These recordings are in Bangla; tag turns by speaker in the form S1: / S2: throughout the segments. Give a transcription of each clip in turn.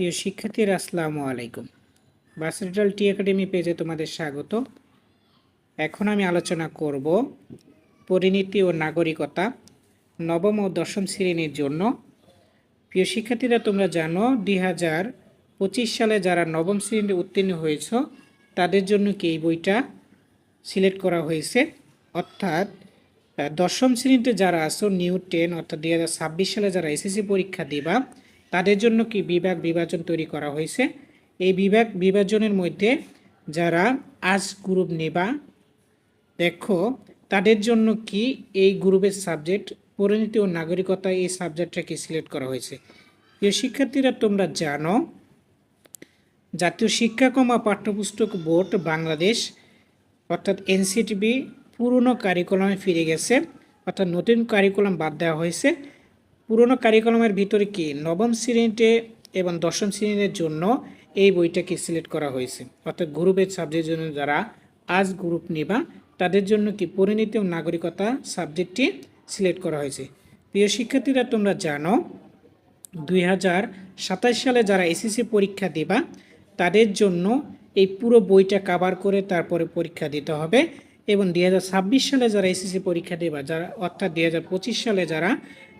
S1: প্রিয় শিক্ষার্থীরা, আসসালামু আলাইকুম। বাসরিটাল টি একাডেমি পেজে তোমাদের স্বাগত। এখন আমি আলোচনা করব পরিণীতি ও নাগরিকতা নবম ও দশম শ্রেণির জন্য। প্রিয় শিক্ষার্থীরা, তোমরা জানো দুই হাজার পঁচিশ সালে যারা নবম শ্রেণীতে উত্তীর্ণ হয়েছ, তাদের জন্য কি এই বইটা সিলেক্ট করা হয়েছে? অর্থাৎ দশম শ্রেণীতে যারা আসো নিউ টেন, অর্থাৎ দুই হাজার ছাব্বিশ সালে যারা এসএসসি পরীক্ষা দিবা তাদের জন্য কি বিভাগ বিভাজন তৈরি করা হয়েছে? এই বিভাগ বিভাজনের মধ্যে যারা আজ গ্রুপ নেবা, দেখো, তাদের জন্য কি এই গ্রুপের সাবজেক্ট পরিণতি ও নাগরিকতা এই সাবজেক্টটাকে সিলেক্ট করা হয়েছে? প্রিয় শিক্ষার্থীরা, তোমরা জানো, জাতীয় শিক্ষাক্রম ও পাঠ্যপুস্তক বোর্ড বাংলাদেশ, অর্থাৎ এনসিটিবি, পুরনো কারিকুলামে ফিরে গেছে, অর্থাৎ নতুন কারিকুলাম বাদ দেওয়া হয়েছে। পুরনো কারিকুলামের ভিতরে কি নবম শ্রেণীতে এবং দশম শ্রেণির জন্য এই বইটাকে সিলেক্ট করা হয়েছে? অর্থাৎ গ্রুপের সাবজেক্টের জন্য যারা আজ গ্রুপ নেবা, তাদের জন্য কি পরিণতি ও নাগরিকতা সাবজেক্টটি সিলেক্ট করা হয়েছে? প্রিয় শিক্ষার্থীরা, তোমরা জানো, দুই হাজার সাতাশ সালে যারা এসএসসি পরীক্ষা দেবা, তাদের জন্য এই পুরো বইটা কাভার করে তারপরে পরীক্ষা দিতে হবে এবং দুই হাজার ছাব্বিশ সালে যারা এসএসসি পরীক্ষা দেবা, যারা অর্থাৎ দুই হাজার পঁচিশ সালে যারা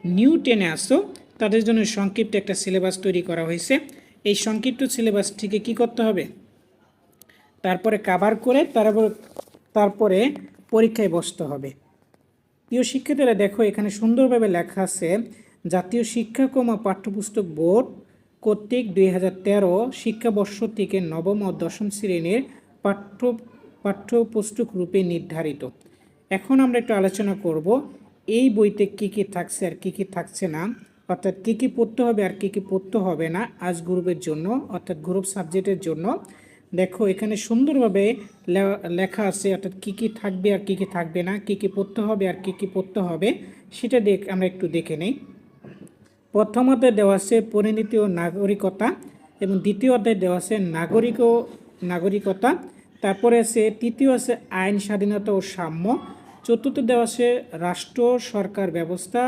S1: নিউ টেনে আসো। তাদের জন্য সংক্ষিপ্ত একটা সিলেবাস তৈরি করা হয়েছে। এই সংক্ষিপ্ত সিলেবাসটিকে কি করতে হবে? তারপরে কাভার করে তারপর, তারপরে পরীক্ষায় বসতে হবে। প্রিয় শিক্ষার্থীরা, দেখো এখানে সুন্দরভাবে লেখা আছে, জাতীয় শিক্ষাক্রম ও পাঠ্যপুস্তক বোর্ড কর্তৃক দুই হাজার তেরো শিক্ষাবর্ষ থেকে নবম ও দশম শ্রেণির পাঠ্য, পাঠ্যপুস্তক রূপে নির্ধারিত। এখন আমরা একটু আলোচনা করব এই বইতে কি কি থাকছে আর কি কি থাকছে না, অর্থাৎ কি কি পড়তে হবে আর কি কি পড়তে হবে না আজ গ্রুপের জন্য, অর্থাৎ গ্রুপ সাবজেক্টের জন্য, দেখো এখানে সুন্দরভাবে লেখা আছে, অর্থাৎ কী কী থাকবে আর কী কী থাকবে না, কী কী পড়তে হবে আর কী কী পড়তে হবে, সেটা দেখ, আমরা একটু দেখে নেই। প্রথম অধ্যায় দেওয়া আছে পরিণতি ও নাগরিকতা এবং দ্বিতীয় অধ্যায় দেওয়া আছে নাগরিক ও নাগরিকতা, তারপরে আছে, তৃতীয় আছে আইন, স্বাধীনতা ও সাম্য চতুর্থ দেওয়া আছে রাষ্ট্র সরকার ব্যবস্থা,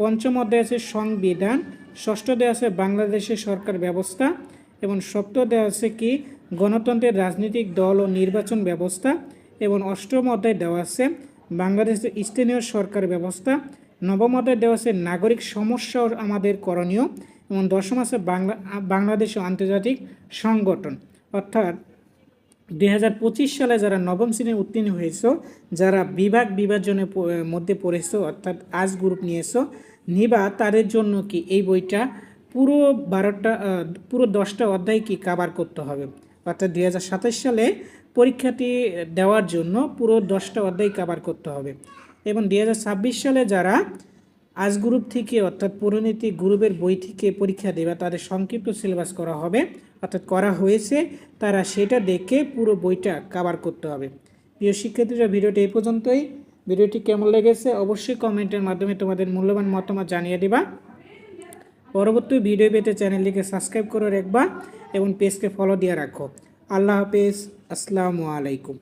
S1: পঞ্চম অধ্যায় আছে সংবিধান, ষষ্ঠ দেওয়া আছে বাংলাদেশের সরকার ব্যবস্থা এবং সপ্তম দেওয়া আছে কি? গণতন্ত্রের রাজনৈতিক দল ও নির্বাচন ব্যবস্থা এবং অষ্টম অধ্যায় দেওয়া আছে বাংলাদেশের স্থানীয় সরকার ব্যবস্থা, নবম অধ্যায় দেওয়া আছে নাগরিক সমস্যা আমাদের করণীয় এবং দশম আছে বাংলা, বাংলাদেশ আন্তর্জাতিক সংগঠন। অর্থাৎ দুই হাজার পঁচিশ সালে যারা নবম শ্রেণি উত্তীর্ণ হয়েছো, যারা বিভাগ বিভাজনের মধ্যে পড়েছো, অর্থাৎ আজ গ্রুপ নিয়েছো, নিবা তাদের জন্য কি এই বইটা পুরো বারোটা পুরো দশটা অধ্যায় কি কাবার করতে হবে? অর্থাৎ দু হাজার সাতাশ সালে পরীক্ষাটি দেওয়ার জন্য পুরো দশটা অধ্যায় কাবার করতে হবে। এবং দু হাজার ছাব্বিশ সালে যারা আজ গ্রুপ থেকে, অর্থাৎ পরিণতি গ্রুপের বই থেকে পরীক্ষা দেবে। তাদের সংক্ষিপ্ত সিলেবাস করা হবে, অর্থাৎ করা হয়েছে। তারা সেটা দেখে পুরো বইটা কাভার করতে হবে। প্রিয় শিক্ষার্থীরা, ভিডিওটি এই পর্যন্তই। ভিডিওটি কেমন লেগেছে অবশ্যই কমেন্টের মাধ্যমে তোমাদের মূল্যবান মতামত জানিয়ে দিবা। পরবর্তী ভিডিও পেতে চ্যানেলটিকে সাবস্ক্রাইব করে রাখবা এবং পেজকে ফলো দিয়ে রাখো। আল্লাহ হাফেজ। আসসালামু আলাইকুম।